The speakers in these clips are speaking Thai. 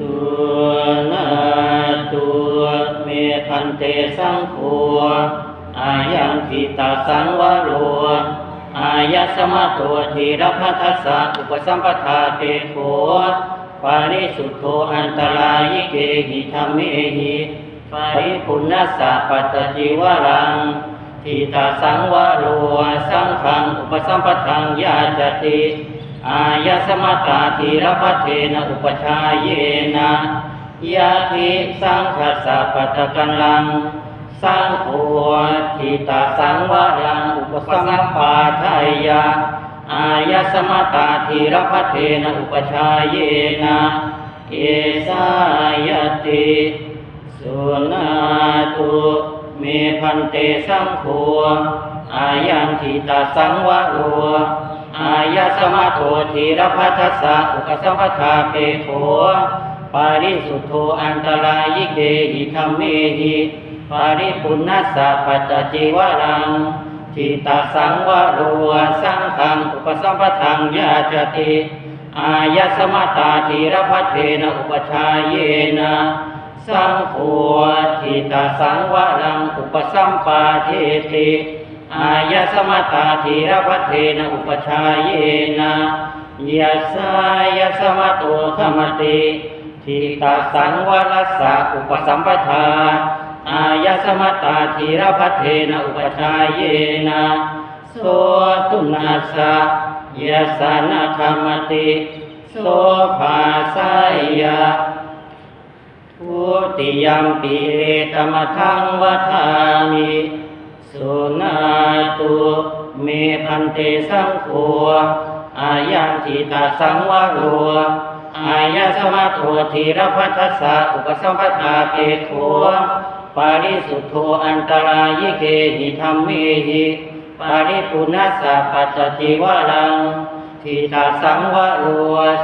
สุนาตัวเมพันเตสังโฆอายังทิตาสังวโรอายะสมะตัวทีรพัทธสสะอุปสัมปทาเตโขปาริสุทโธอันตรายิเกหิธรรมเมหิปาริปุณสสะปัตตจิวรังทิตาสังวโรสังขังอุปสัมปทังยาจติ อายสมตาธีรพัเทนะอุปชายเยนะยาทิสังคัสสะปัตตกันลังสังโฆทิตาสังวรังอุปสัมปาทายาอายสมตาธีรพัเทนะอุปชายเยนะเอสายติสุนาตุเมพันเตสังโฆอายังทิตาสังวโร อายะสมะโทธีรพัทสสะอุปสัมปทาเปโขปาริสุทโธอันตรายิเกหิธรรมเมหิปาริปุณสสะปัจจิวรังทิตาสังวโรสังขังอุปสัมปทังยาจติอายะสมตาธีรพัทเทนะอุปชายเยนะสังโฆทิตาสังวรังอุปสัมปาเทติ อายะสมตาธีรพัทเทนะอุปชายเยนะยัสายะสมโตขมติทีตาสังวรัสสะอุปสัมปทา อายะสมตาธีรพัทเทนะอุปชายเยนะโสตุนัสสะยัสานะขมติโสภาสายะทุติยมปีเอตมะทังวัฏามิ สุนาตุเมพันเตสังโฆอายังทิตาสังวโรอายะสมะโทธีรพัทธสะอุปสัมปทาเปโขปาริสุทโธอันตรายิเกหิธรรมเมหิปาริปุณสสะปัจจิวรังทิตาสังวโร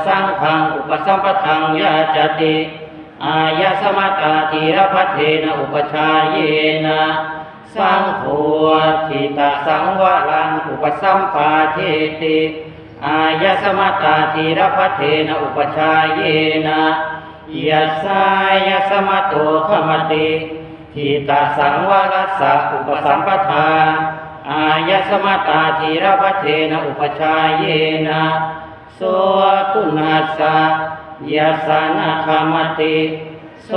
สังขังอุปสัมปทังยาจติอายะสมาตาธีรพัทเทนะอุปชายเยนะ สังโฆทิตาสังวรังอุปสัมปาเทติอายะสมตาธีรพัเทนะอุปชายเยนะยัสายสมโตขมติทิตาสังวรัสสะอุปสัมปทา อายะสมตาธีรพัเทนะอุปชายเยนะโสตุนัสะยัสานะขมติโส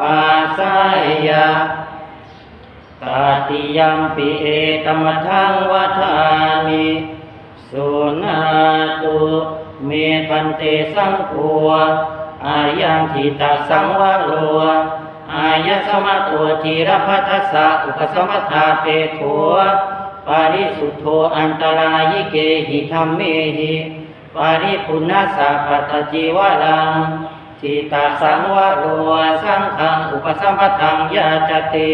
ภาสายะ ตาติยมปิเอตมทังวัฏามิสุนาตุเมพันเตสังโฆอายังทิตาสังวโรอายะสมะตัวทีรพัทสสะอุปสมทาเปโขปาริสุทโธอันตรายิเกหิธรรมเมหิปาริปุณสสะปัตจิวรังทิตาสังวโรสังฆังอุปสมปทังยาจติ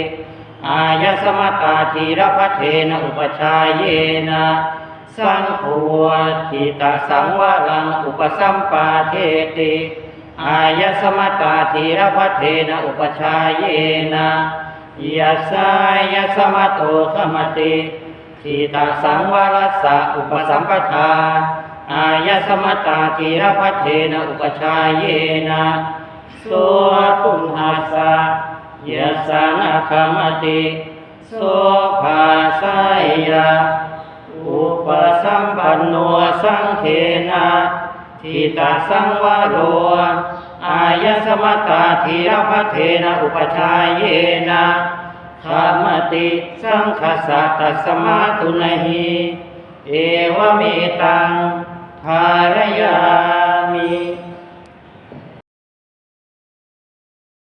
อายะสมตาธีรพัทเทนะอุปชายเยนะสังโฆทิตาสังวรังอุปสัมปาเทติอายะสมตาธีรพัทเทนะอุปชายเยนะยัสายะสมโตขมติทิตาสังวรัสสะอุปสัมปทา อายะสมตาธีรพัทเทนะอุปชายเยนะโสตุมหัสสะ ยัสานะคมติโสภาสายะอุปสัมปันโนสังเขนะทิตาสังวโรอายะสมตาธีรพัเทนะอุปชายเยนะขามติสังคสะตสมาตุนหิเอวเมตังภารยา